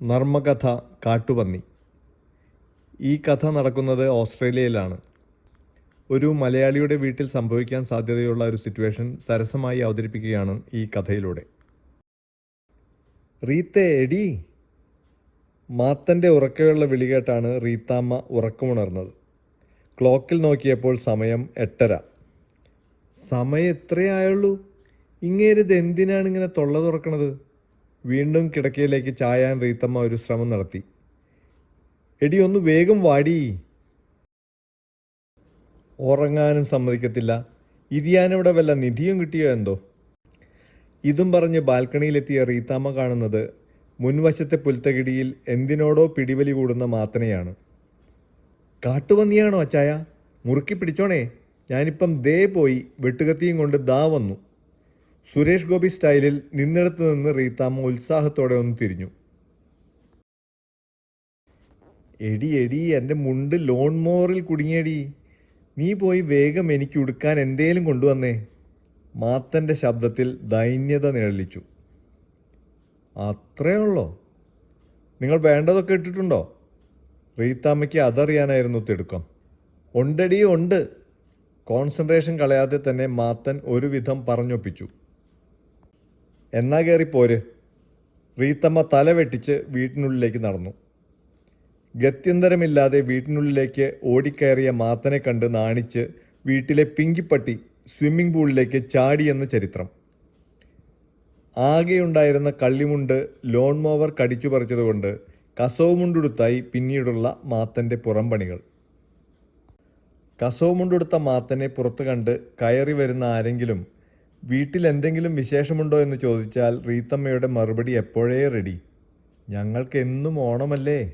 നർമ്മകഥ കാട്ടുപന്നി. ഈ കഥ നടക്കുന്നത് ഓസ്ട്രേലിയയിലാണ്. ഒരു മലയാളിയുടെ വീട്ടിൽ സംഭവിക്കാൻ സാധ്യതയുള്ള ഒരു സിറ്റുവേഷൻ സരസമായി അവതരിപ്പിക്കുകയാണ് ഈ കഥയിലൂടെ. റീത്തെ എടി! മാത്തന്റെ ഉറക്കെയുള്ള വിളി കേട്ടാണ് റീത്താമ്മ ഉറക്കമുണർന്നത്. ക്ലോക്കിൽ നോക്കിയപ്പോൾ സമയം എട്ടര. സമയം എത്രയായുള്ളൂ? ഇങ്ങേരിത് എന്തിനാണ് ഇങ്ങനെ തൊള്ള തുറക്കണത് വീണ്ടും കിടക്കയിലേക്ക് ചായാൻ റീത്തമ്മ ഒരു ശ്രമം നടത്തി. എടി ഒന്ന് വേഗം വാടി. ഉറങ്ങാനും സമ്മതിക്കത്തില്ല. ഇരിയാനിവിടെ വല്ല നിധിയും കിട്ടിയോ എന്തോ? ഇതും പറഞ്ഞ് ബാൽക്കണിയിലെത്തിയ റീത്താമ്മ കാണുന്നത് മുൻവശത്തെ പുൽത്തകിടിയിൽ എന്തിനോടോ പിടിവലി കൂടുന്ന മാത്തനെയാണ്. കാട്ടുപന്നിയാണോ അച്ചായ? മുറുക്കി പിടിച്ചോണേ. ഞാനിപ്പം ദേ പോയി വെട്ടുകത്തിയും കൊണ്ട് ദാ വന്നു. സുരേഷ് ഗോപി സ്റ്റൈലിൽ നിന്നിടത്തു നിന്ന് റീത്താമ്മ ഉത്സാഹത്തോടെ ഒന്ന് തിരിഞ്ഞു. എടി എടി എന്റെ മുണ്ട് ലോൺ മോറിൽ കുടുങ്ങിയടി. നീ പോയി വേഗം എനിക്ക് ഉടുക്കാൻ എന്തേലും കൊണ്ടുവന്നേ. മാത്തന്റെ ശബ്ദത്തിൽ ദൈന്യത നിഴലിച്ചു. അത്രേ ഉള്ളോ? നിങ്ങൾ വേണ്ടതൊക്കെ ഇട്ടിട്ടുണ്ടോ? റീത്താമ്മയ്ക്ക് അതറിയാനായിരുന്നു തിടുക്കം. ഉണ്ടടി ഉണ്ട്. കോൺസെൻട്രേഷൻ കളയാതെ തന്നെ മാത്തൻ ഒരുവിധം പറഞ്ഞൊപ്പിച്ചു. എന്നാ കയറി പോര്. റീത്തമ്മ തല വെട്ടിച്ച് വീട്ടിനുള്ളിലേക്ക് നടന്നു. ഗത്യന്തരമില്ലാതെ വീട്ടിനുള്ളിലേക്ക് ഓടിക്കയറിയ മാത്തനെ കണ്ട് നാണിച്ച് വീട്ടിലെ പിങ്കിപ്പട്ടി സ്വിമ്മിംഗ് പൂളിലേക്ക് ചാടിയെന്ന ചരിത്രം. ആകെയുണ്ടായിരുന്ന കള്ളിമുണ്ട് ലോൺ മോവർ കടിച്ചു പറിച്ചതുകൊണ്ട് കസവുമുണ്ടുടുത്തായി പിന്നീടുള്ള മാത്തന്റെ പുറംപണികൾ. കസവുമുണ്ടുടുത്ത മാത്തനെ പുറത്തു കണ്ട് കയറി വരുന്ന ആരെങ്കിലും വീട്ടിൽ എന്തെങ്കിലും വിശേഷമുണ്ടോ എന്ന് ചോദിച്ചാൽ റീത്തമ്മയുടെ മറുപടി എപ്പോഴേ റെഡി. ഞങ്ങൾക്ക് എന്നും ഓണമല്ലേ?